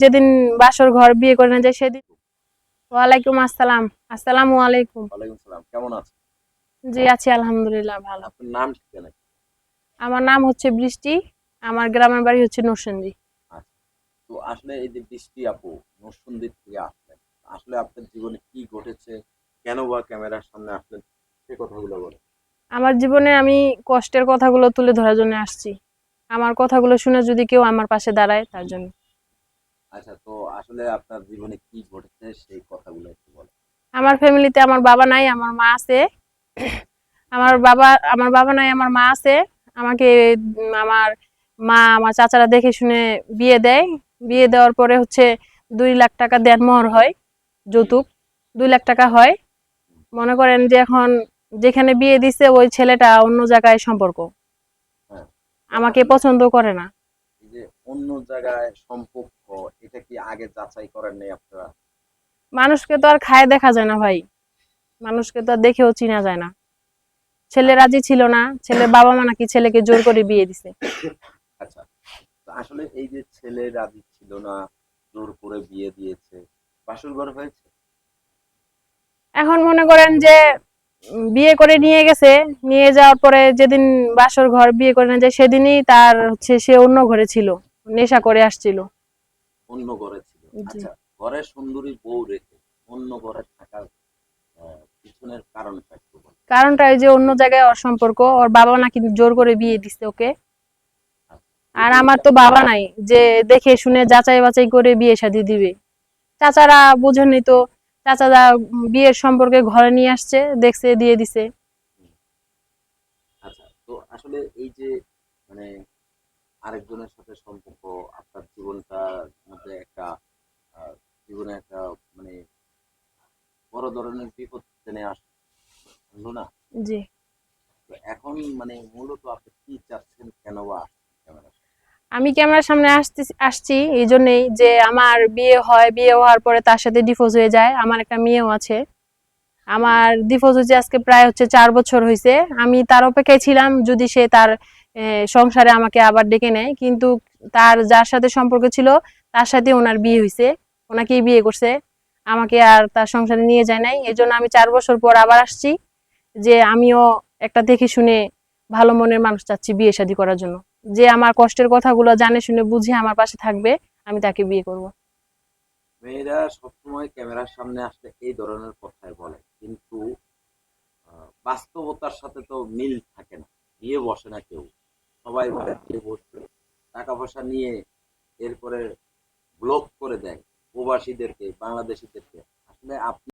যেদিন বাসর ঘর বিয়ে করে না যায় সেদিন ওয়ালাইকুম আসসালাম। আসসালামু আলাইকুম। ওয়ালাইকুম সালাম কেমন আছেন? জি আছি আলহামদুলিল্লাহ ভালো। আপনার নাম ঠিকানা আমার নাম হচ্ছে বৃষ্টি আমার গ্রামের বাড়ি হচ্ছে নরসিংদী। তো আসলে এই যে বৃষ্টি আপু নরসুন্দির থেকে আসলেন আসলে আপনার জীবনে কি ঘটেছে? কেন বা ক্যামেরার সামনে আসলেন? সে কথাগুলো বলেন। আমার জীবনে আমি কষ্টের কথাগুলো তুলে ধরার জন্য আসছি। আমার কথাগুলো শুনে যদি কেউ আমার পাশে দাঁড়ায় তার জন্য। আচ্ছা তো আসলে আপনার জীবনে কি ঘটেছে? সেই কথাগুলো একটু বলেন। আমার ফ্যামিলিতে আমার বাবা নাই আমার মা আছে। আমার বাবা আমার বাবা নাই আমার মা আছে। আমাকে আমার মা আমার চাচারা দেখে শুনে বিয়ে দেয়। বিয়ে দেওয়ার পরে হচ্ছে দুই লাখ টাকা দেন মোহর হয় যৌতুক। দুই লাখ টাকা হয়। মনে করেন যে এখন যেখানে বিয়ে দিছে ওই ছেলেটা অন্য জায়গায় সম্পর্ক। হ্যাঁ। আমাকে পছন্দ করে না। অন্য জায়গায় সম্পর্ক এটা কি আগে যাচাই করেন নাই আপনারা? মানুষকে তো আর খায় দেখা যায় না ভাই। মানুষকে তো আর দেখেও চিনা যায় না। ছেলে রাজি ছিল না ছেলের বাবা মা নাকি ছেলেকে জোর করে বিয়ে দিছে। আচ্ছা তো আসলে এই যে ছেলে রাজি ছিল না জোর করে বিয়ে দিয়েছে বাসুর ঘর হয়েছে? এখন মনে করেন যে বিয়ে করে নিয়ে গেছে নিয়ে যাওয়ার পরে যেদিন বাসর ঘর বিয়ে করে না যায় সেদিনই তার হচ্ছে সে অন্য ঘরে ছিল। নেশা করে আসছিল। অন্য ঘরে ছিল। আচ্ছা ঘরে সুন্দরী বউ রেখে অন্য ঘরে থাকার পিছনের কারণটা কারণটা ওই যে অন্য জায়গায় ওর সম্পর্ক ওর বাবা নাকি জোর করে বিয়ে দিছে ওকে। আর আমার তো বাবা নাই যে দেখে শুনে যাচাই বাছাই করে বিয়ে শাদী দিবে। চাচারা বুঝেনি তো চাচারা বিয়ের সম্পর্কে ঘরে নিয়ে আসছে দেখছে দিয়ে দিছে। আচ্ছা তো আসলে এই যে মানে আরেকজনের সাথে সম্পর্ক আপনার জীবনটার মধ্যে একটা আহ, জীবনে একটা মানে বড় ধরনের বিপদ টেনে আসলো না? জি। তো এখন মানে মূলত আপনি কি চাচ্ছেন কেন বা আমি ক্যামেরার সামনে আসতে আসছি এই জন্যই যে আমার বিয়ে হয় বিয়ে হওয়ার পরে তার সাথে ডিভোর্স হয়ে যায়। আমার একটা মেয়েও আছে। আমার ডিভোর্স হচ্ছে আজকে প্রায় হচ্ছে চার বছর হয়েছে আমি তার অপেক্ষায় ছিলাম যদি সে তার সংসারে আমাকে আবার ডেকে নেয়। কিন্তু তার যার সাথে সম্পর্ক ছিল তার সাথে ওনার বিয়ে হয়েছে ওনাকেই বিয়ে করছে। আমাকে আর তার সংসারে নিয়ে যায় নাই। এই আমি চার বছর পর আবার আসছি যে আমিও একটা দেখে শুনে ভালো মনের মানুষ চাচ্ছি বিয়ে শাদী করার জন্য। যে আমার কষ্টের কথাগুলো জানে শুনে বুঝে আমার পাশে থাকবে, আমি তাকে বিয়ে করব। মেয়েরা সবসময় ক্যামেরার সামনে আসলে এই ধরনের কথাই বলে। কিন্তু বাস্তবতার সাথে তো মিল থাকে না। বিয়ে বসে না কেউ। সবাই বলে, বিয়ে বসবে। টাকা পয়সা নিয়ে এরপরে ব্লক করে দেয়। প্রবাসীদেরকে বাংলাদেশিদেরকে। আসলে আপনি